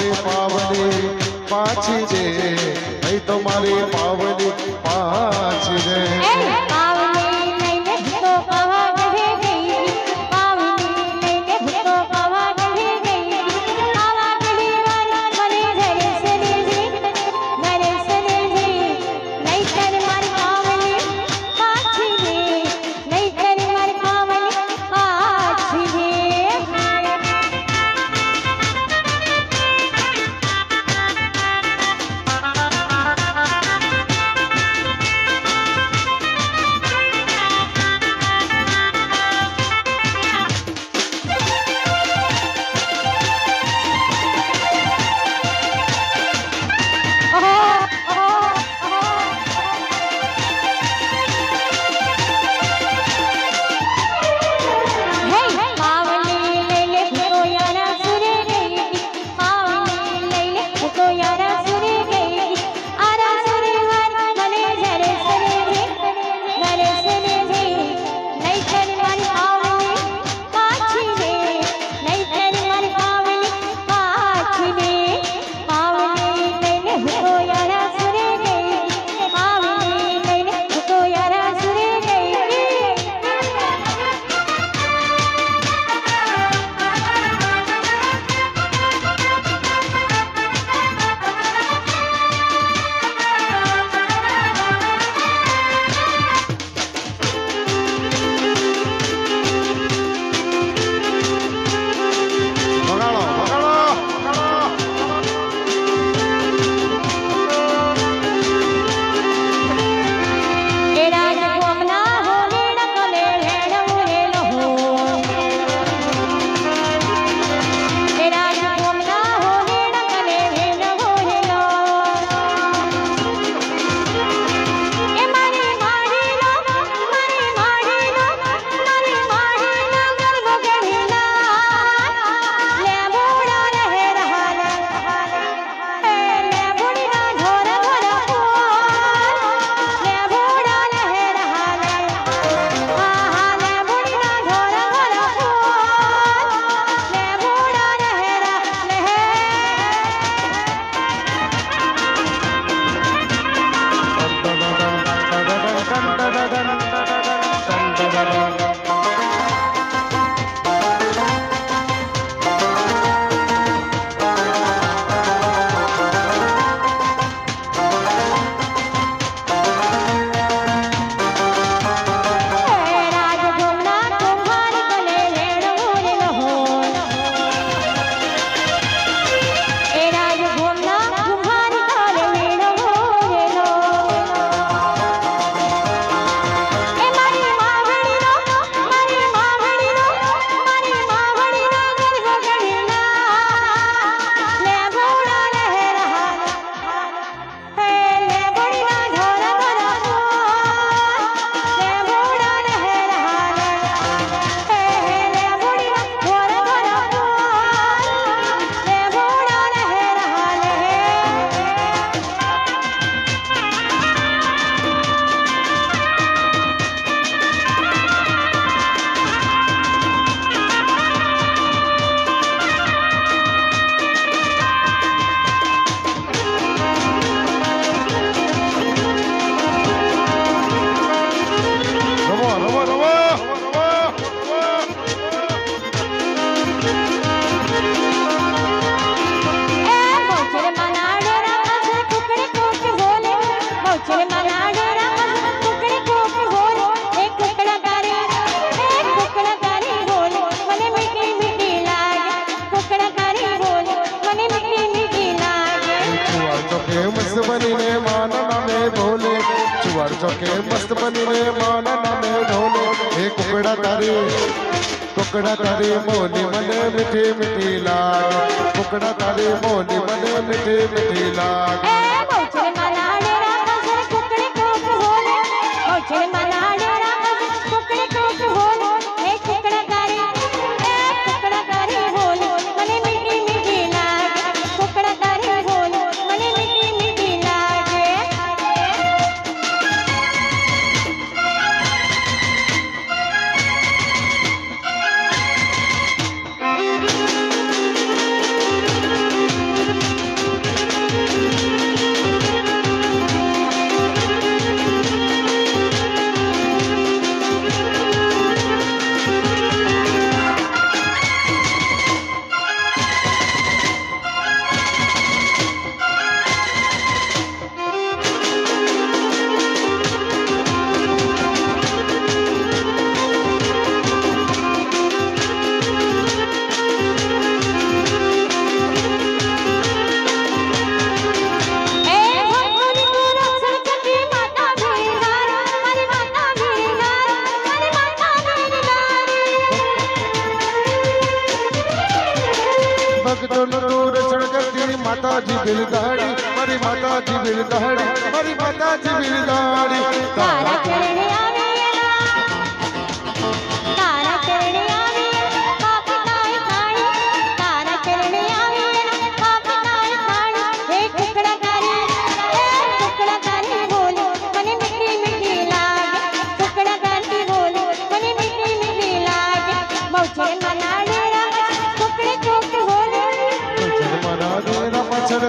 તમારી પાવની પાછી છે. નહીં તમારી પાવની જોકે મસ્ત બનીને માનના મે ઢોલે એ કુકડા તારી ફુકડા તારે મોની મને મીઠી મીઠી લાગ. ફુકડા તારે મોની મને મીઠી મીઠી લાગ. એ બોચરે માના રે રાખો છે કુકડી, કુક હોલે બોચરે માના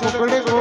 pokole, pokole,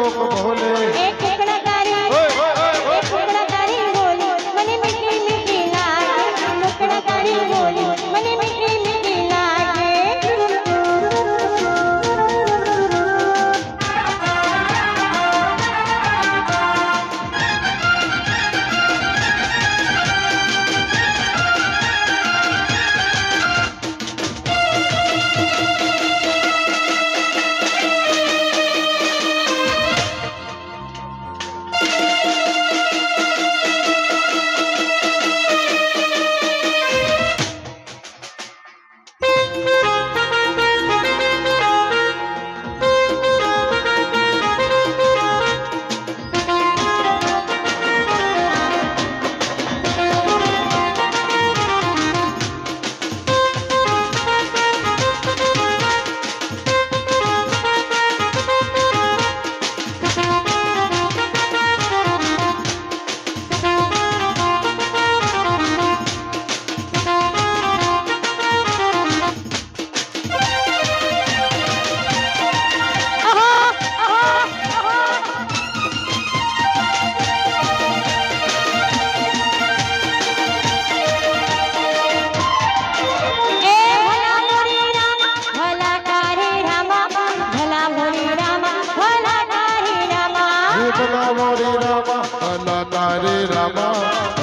কৃষ্ণ হরে রামা ভালা তারে রামা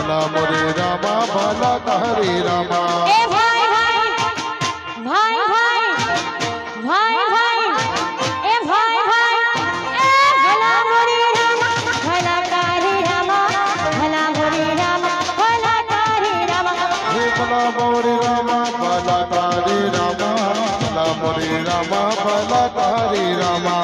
রাম রে রামা ভালা তারে রামা Rama, Rama, Rama,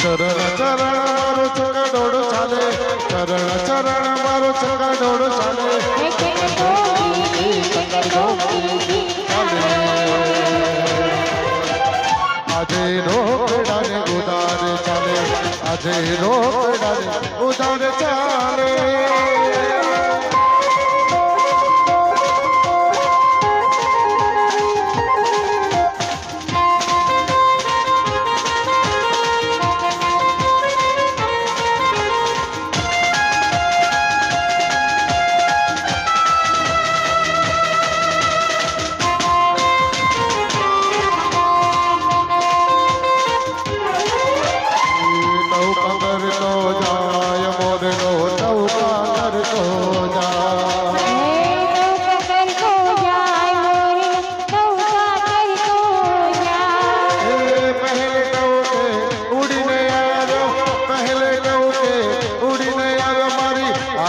ચરણ ચરણ મારો છોકરા દોડો ચાલે ચરણ ચરણ મારો છોકરા દોડો ચાલે ঢোক উদার চা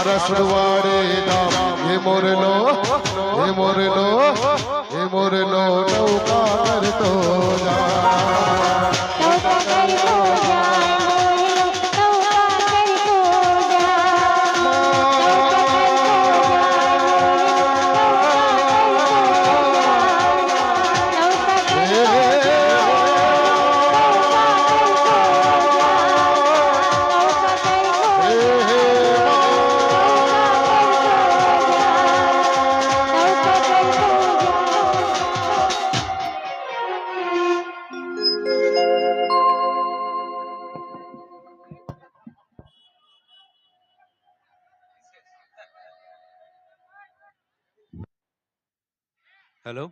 সরস্বরে দাম হে মরলো হে মরলো হে মরলো নৌকা তো যা। હેલો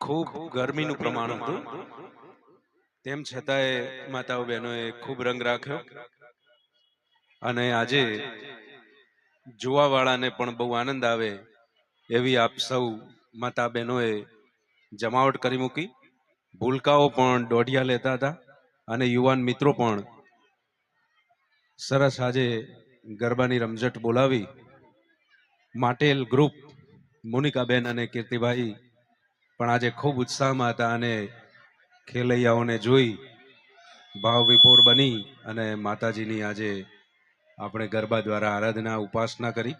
ખૂબ ગરમીનું પ્રમાણ હતું. તેમ છતાંય માતાઓ બહેનોએ ખૂબ રંગ રાખ્યો. અને આજે જોવાવાળાને પણ બહુ આનંદ આવે એવી આપ સૌ માતા બહેનોએ જમાવટ કરી મૂકી. ભૂલકાઓ પણ દોઢિયા લેતા હતા અને યુવાન મિત્રો પણ સરસ આજે ગરબાની રમઝટ બોલાવી માટેલ ગ્રુપ મોનિકાબેન અને કીર્તિભાઈ પણ આજે ખૂબ ઉત્સાહમાં હતા અને ખેલૈયાઓને જોઈ ભાવ વિભોર બની અને માતાજીની આજે આપણે ગરબા દ્વારા આરાધના, ઉપાસના કરી.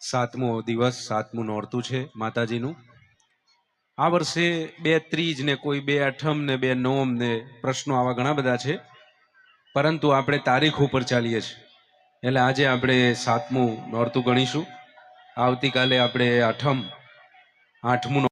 સાતમો દિવસ, સાતમું નોરતું છે માતાજીનું. આ વર્ષે બે ત્રીજ ને કોઈ બે અઠમ ને બે નોમ ને પ્રશ્નો આવા ઘણા બધા છે. પરંતુ આપણે તારીખ ઉપર ચાલીએ છીએ. એટલે આજે આપણે સાતમું નોરતું ગણીશું. આવતીકાલે આપણે આઠમ આઠમું